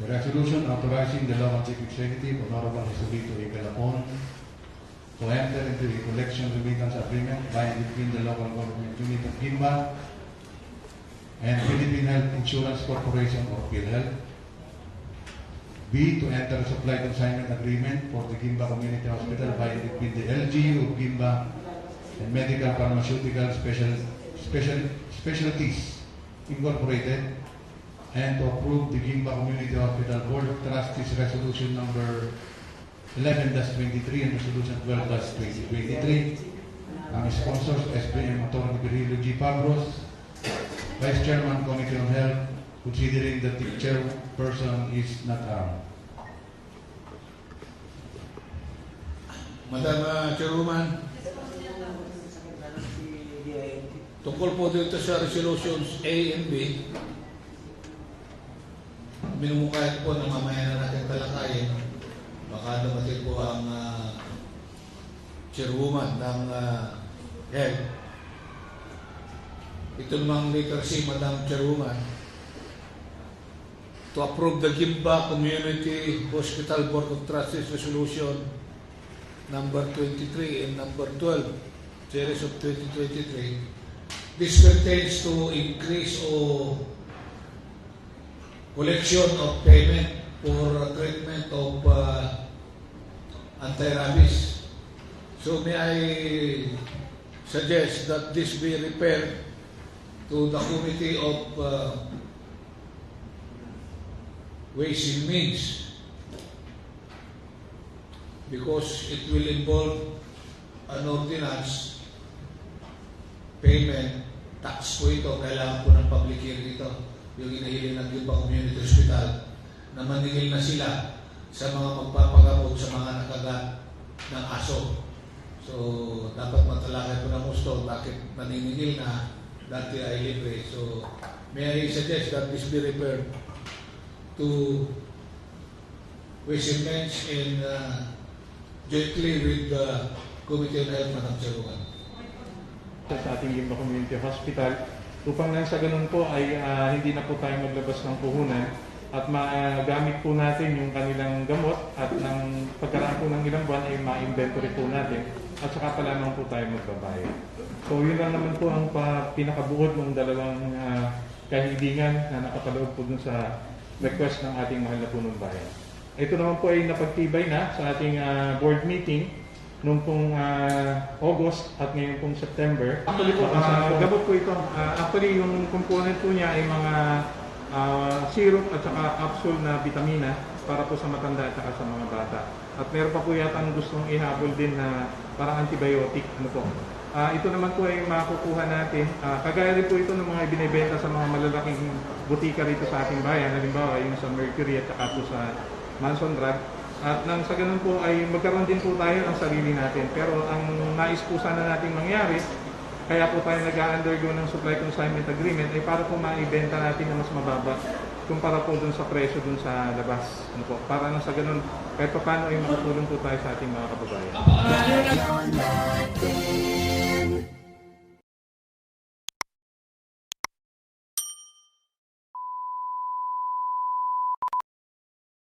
The resolution authorizing the local chief executive, Honorable Jesulito A. Galapon, to enter into a collection remittance agreement by and between the local government unit of Gimba and Philippine Health Insurance Corporation or PhilHealth. B, to enter a supply consignment agreement for the Gimba Community Hospital by and between the LGU of Gimba and Medical Pharmaceutical Special, Special, Specialties Incorporated and to approve the Gimba Community Hospital Board of Trustees Resolution Number 11-23 and Resolution 12-2023. Ang sponsors, SBM Attorney Virgilio G. Pablos, Vice Chairman Committee on Health, considering that the chairperson is not armed. Madam uh, Chairwoman, tungkol po dito sa resolutions A and B, minumukay po na mamaya na natin talakayin. Baka dumating po ang uh, chairwoman ng uh, health. Ito namang letter Madam Chairwoman, to approve the Gimba Community Hospital Board of Trustees Resolution number 23 and number 12, series of 2023. This pertains to increase o collection of payment for treatment of uh, anti-rabies. So may I suggest that this be referred to the Committee of uh, Ways and Means because it will involve an ordinance payment tax po ito kailangan po ng public hearing ito. Yung inahiling ng Gimba Community Hospital na maningil na sila sa mga magpapagamot sa mga nakagat ng aso. So dapat matalakay po ng gusto bakit maniningil na dati ay libre. So may I suggest that this be referred to Ways and Means uh, jointly with the Committee on Health, Madam Chairwoman. Sa ating Limba Community Hospital upang nang sa ganun po ay ah, hindi na po tayo maglabas ng puhunan at magamit po natin yung kanilang gamot at ng pagkaraan po ng ilang buwan ay ma-inventory po natin at saka pa lamang po tayo magbabayad. So yun lang naman po ang pinakabuod ng dalawang ah, kahilingan na nakapaloob po dun sa request ng ating mahal na punong bayan. Ito naman po ay napagtibay na sa ating ah, board meeting nung pong ah, August at ngayon pong September. Actually po, Baka ah, gamot po ito. Ah, actually, yung component po niya ay mga ah, syrup at saka capsule na vitamina para po sa matanda at saka sa mga bata. At meron pa po yata ang gustong ihabol din na parang antibiotic. Ano po. Ah, ito naman po ay makukuha natin. Ah, kagaya rin po ito ng mga ibinebenta sa mga malalaking butika rito sa ating bayan. Halimbawa, yung sa Mercury at saka po sa Manson Drug. At nang sa ganun po ay magkaroon din po tayo ng sarili natin. Pero ang nais po sana nating mangyari, kaya po tayo nag-undergo ng supply consignment agreement ay para po maibenta natin na mas mababa kumpara po dun sa presyo dun sa labas. Ano po, para nang sa ganun, kahit pa paano ay makatulong po tayo sa ating mga kababayan.